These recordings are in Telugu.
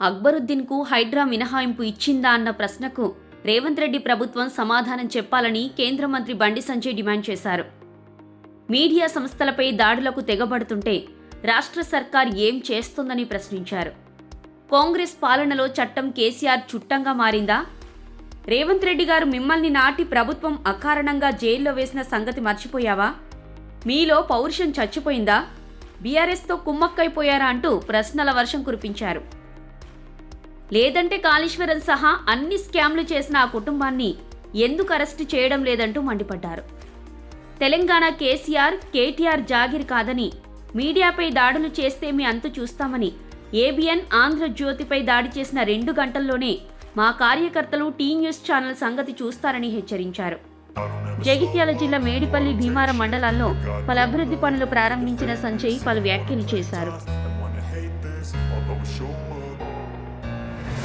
అక్బరుద్దీన్కు హైడ్రా మినహాయింపు ఇచ్చిందా అన్న ప్రశ్నకు రేవంత్ రెడ్డి ప్రభుత్వం సమాధానం చెప్పాలని కేంద్ర మంత్రి బండి సంజయ్ డిమాండ్ చేశారు. మీడియా సంస్థలపై దాడులకు తెగబడుతుంటే రాష్ట్ర సర్కార్ ఏం చేస్తుందని ప్రశ్నించారు. కాంగ్రెస్ పాలనలో చట్టం కేసీఆర్ చుట్టంగా మారిందా? రేవంత్ రెడ్డి గారు మిమ్మల్ని నాటి ప్రభుత్వం అకారణంగా జైల్లో వేసిన సంగతి మర్చిపోయావా? మీలో పౌరుషం చచ్చిపోయిందా? బీఆర్ఎస్తో కుమ్మక్కైపోయారా అంటూ ప్రశ్నల వర్షం కురిపించారు. లేదంటే కాళేశ్వరం సహా అన్ని స్కామ్లు చేసిన ఆ కుటుంబాన్ని ఎందుకు అరెస్టు చేయడం లేదంటూ మండిపడ్డారు. తెలంగాణ కేసీఆర్ కేటీఆర్ జాగిర్ కాదని మీడియాపై దాడులు చేస్తే మీ అంతు చూస్తామని ఏబిఎన్ ఆంధ్రజ్యోతిపై దాడి చేసిన రెండు గంటల్లోనే మా కార్యకర్తలు టీ న్యూస్ ఛానల్ సంగతి చూస్తారని హెచ్చరించారు. జగిత్యాల జిల్లా మేడిపల్లి భీమార మండలాల్లో పలు అభివృద్ధి పనులు ప్రారంభించిన సంజయ్ పలు వ్యాఖ్యలు చేశారు.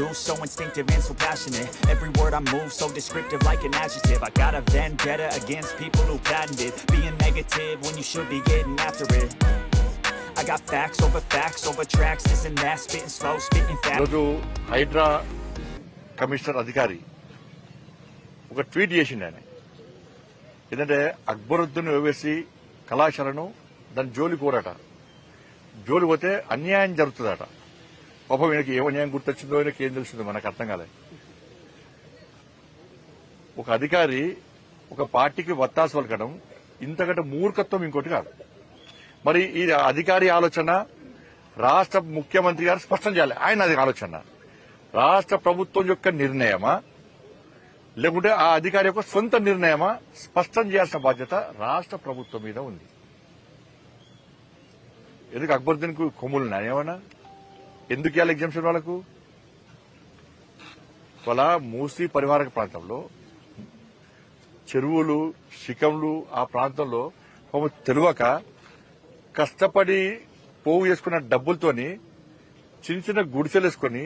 do so instinctive and so passionate Every word I move so descriptive like an adjective I got a vendetta against people who patented Being negative when you should be getting after it I got facts over facts over tracks This and that, spitting slow, spitting fast ఈరోజు హైడ్రా కమిషనర్ అధికారి ఒక ట్వీట్ చేసిండు ఆయన ఏంటంటే అక్బరుద్దీన్ ఓవేసి కళాశాలను దాని జోలి కోరట జోలి పోతే అన్యాయం జరుగుతుందట పాపం ఈయనకి ఏమన్యాయం గుర్తొచ్చిందో ఈయనకి ఏం తెలిసిందో మనకు అర్థం కాలేదు ఒక అధికారి ఒక పార్టీకి వత్తాసు పలకడం ఇంతకంటే మూర్ఖత్వం ఇంకోటి కాదు మరి ఈ అధికారి ఆలోచన రాష్ట్ర ముఖ్యమంత్రి గారు స్పష్టం చేయాలి ఆయన అది ఆలోచన రాష్ట్ర ప్రభుత్వం యొక్క నిర్ణయమా లేకుంటే ఆ అధికారి యొక్క సొంత నిర్ణయమా స్పష్టం చేయాల్సిన బాధ్యత రాష్ట్ర ప్రభుత్వం మీద ఉంది ఎందుకు అక్బరుద్దీన్కు కొమ్ములు నాయమన్నా ఎందుకు ఇవ్వాలి ఎగ్జామ్షన్ వాళ్ళకు? వాళ్ళ మూసీ పరివారక ప్రాంతంలో చెరువులు శిఖంలు ఆ ప్రాంతంలో పాపం తెలియక కష్టపడి పోగు చేసుకున్న డబ్బులతోని చిన్న చిన్న గుడిసెలు వేసుకొని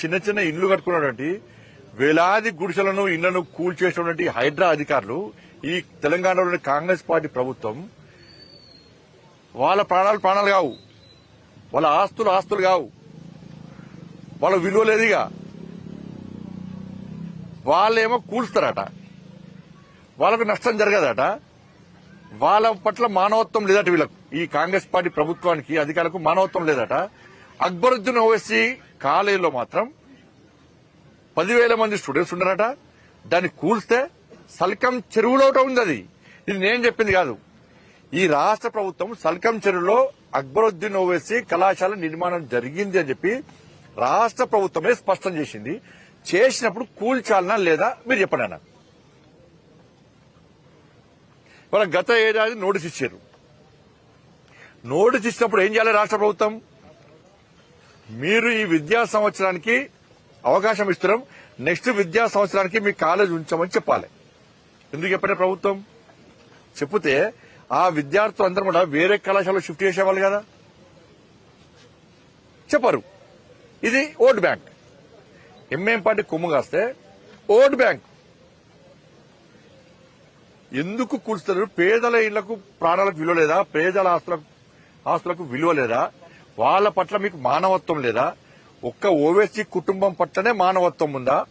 చిన్న చిన్న ఇల్లు కట్టుకున్నటువంటి వేలాది గుడిసెలను ఇళ్ళను కూల్చేసినటువంటి హైడ్రా అధికారులు ఈ తెలంగాణలోని కాంగ్రెస్ పార్టీ ప్రభుత్వం వాళ్ళ ప్రాణాలు ప్రాణాలు కావు. వాళ్ళ ఆస్తులు ఆస్తులు కావు. వాళ్ళ విలువ లేదుగా వాళ్ళేమో కూల్స్తారట. వాళ్ళకు నష్టం జరగదట. వాళ్ళ పట్ల మానవత్వం లేదట వీళ్ళకు. ఈ కాంగ్రెస్ పార్టీ ప్రభుత్వానికి అధికారులకు మానవత్వం లేదట. అక్బరుద్దీన్ ఓవైసీ కాలేజీలో మాత్రం పదివేల మంది స్టూడెంట్స్ ఉన్నారట. దాన్ని కూల్స్తే సల్కం చెరువులో ఒకటి ఉంది అది. ఇది నేను చెప్పింది కాదు. ఈ రాష్ట్ర ప్రభుత్వం సల్కం చెరువులో అక్బరుద్దీన్ ఓవైసీ కళాశాల నిర్మాణం జరిగింది అని చెప్పి రాష్ట్ర ప్రభుత్వమే స్పష్టం చేసింది. చేసినప్పుడు కూల్చాలనా లేదా మీరు చెప్పండి అన్న. వాళ్ళ గత ఏడాది నోటీస్ ఇచ్చారు. నోటీస్ ఇచ్చినప్పుడు ఏం చేయాలి రాష్ట్ర ప్రభుత్వం? మీరు ఈ విద్యా సంవత్సరానికి అవకాశం ఇస్తున్నాం. నెక్స్ట్ విద్యా సంవత్సరానికి మీ కాలేజ్ ఉంచామని చెప్పాలి. ఎందుకు చెప్పండి ప్రభుత్వం? చెప్తే ఆ విద్యార్థులు అందరం కూడా వేరే కళాశాలలో షిఫ్ట్ చేసేవాళ్ళు కదా. చెప్పరు. ఇది ఓట్ బ్యాంక్. ఎంఎం పార్టీ కొమ్ము కాస్తే ఓట్ బ్యాంక్. ఎందుకు కూల్స్తారు పేదల ఇళ్ళకు ప్రాణాలకు విలువ లేదా? పేదల ఆస్తులకు ఆస్తులకు విలువ లేదా? వాళ్ళ పట్ల మీకు మానవత్వం లేదా? ఒక్క ఓవేసీ కుటుంబం పట్లనే మానవత్వం ఉందా?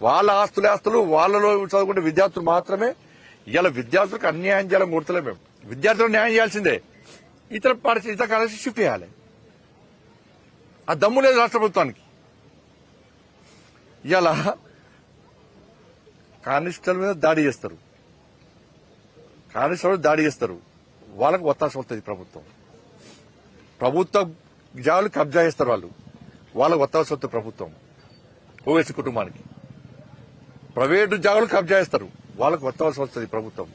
వాళ్ళ ఆస్తులే ఆస్తులు వాళ్ళలో చదువుకునే విద్యార్థులు మాత్రమే? ఇలా విద్యార్థులకు అన్యాయం చేయాలని కోరుతలే మేము. విద్యార్థులకు న్యాయం చేయాల్సిందే. ఇతర పాఠశాల ఇతర కాలేజీ షిఫ్ట్ చేయాలి. ఆ దమ్ము లేదు రాష్ట్ర ప్రభుత్వానికి. ఇలా కానిస్టల్ మీద దాడి చేస్తారు. కానిస్టల్ దాడి చేస్తారు. వాళ్ళకు ఒత్తాస వస్తుంది ప్రభుత్వం. ప్రభుత్వ జాలు కబ్జా చేస్తారు వాళ్ళు. వాళ్ళకు ఒత్తాస వస్తుంది ప్రభుత్వం. ఓవేసీ కుటుంబానికి. ప్రైవేటు జాగాలు కబ్జా చేస్తారు. వాళ్ళకు ఒత్తాల్సి వస్తుంది ప్రభుత్వం.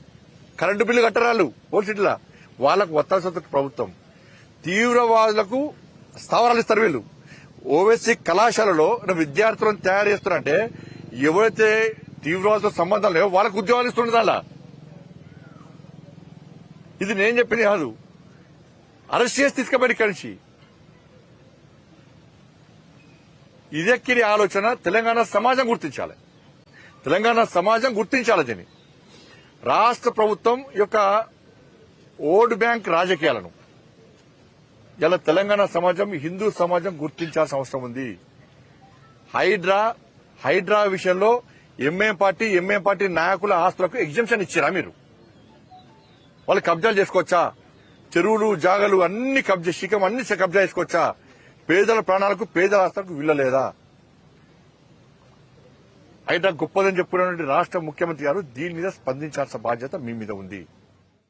Current bill కట్టరాళ్ళు. ఓల్సిటీలా వాళ్ళకు ఒత్తాల్సి వస్తుంది ప్రభుత్వం. తీవ్రవాదులకు స్థావరాలు ఇస్తారు వీళ్ళు. ఓవైసీ కళాశాలలో విద్యార్థులను తయారు చేస్తున్నారంటే ఎవరైతే తీవ్రవాదులతో సంబంధం లేవో వాళ్ళకు ఉద్యోగాలు ఇస్తుండే దానిలా. ఇది నేను చెప్పింది కాదు. అరెస్ట్ చేసి తీసుకుపోయి ఇక్కడి నుంచి. ఇదెక్కిరి ఆలోచన తెలంగాణ సమాజం గుర్తించాలి. తెలంగాణ సమాజం గుర్తించాలి దీన్ని. రాష్ట్ర ప్రభుత్వం యొక్క ఓల్డ్ బ్యాంక్ రాజకీయాలను ఇలా తెలంగాణ సమాజం హిందూ సమాజం గుర్తించాల్సిన అవసరం ఉంది. హైడ్రా హైడ్రా విషయంలో ఎంఏం పార్టీ ఎంఏం పార్టీ నాయకుల ఆస్తులకు ఎగ్జిబిషన్ ఇచ్చారా మీరు? వాళ్ళు కబ్జాలు చేసుకోవచ్చా? చెరువులు జాగలు అన్ని కబ్జా శిఖం అన్ని కబ్జా చేసుకోవచ్చా? పేదల ప్రాణాలకు పేదల ఆస్తులకు వీళ్ళలేదా? హైడ్రా గొప్పదని చెప్పుకున్నటువంటి రాష్ట్ర ముఖ్యమంత్రి గారు దీని మీద స్పందించాల్సిన బాధ్యత మీ మీద ఉంది.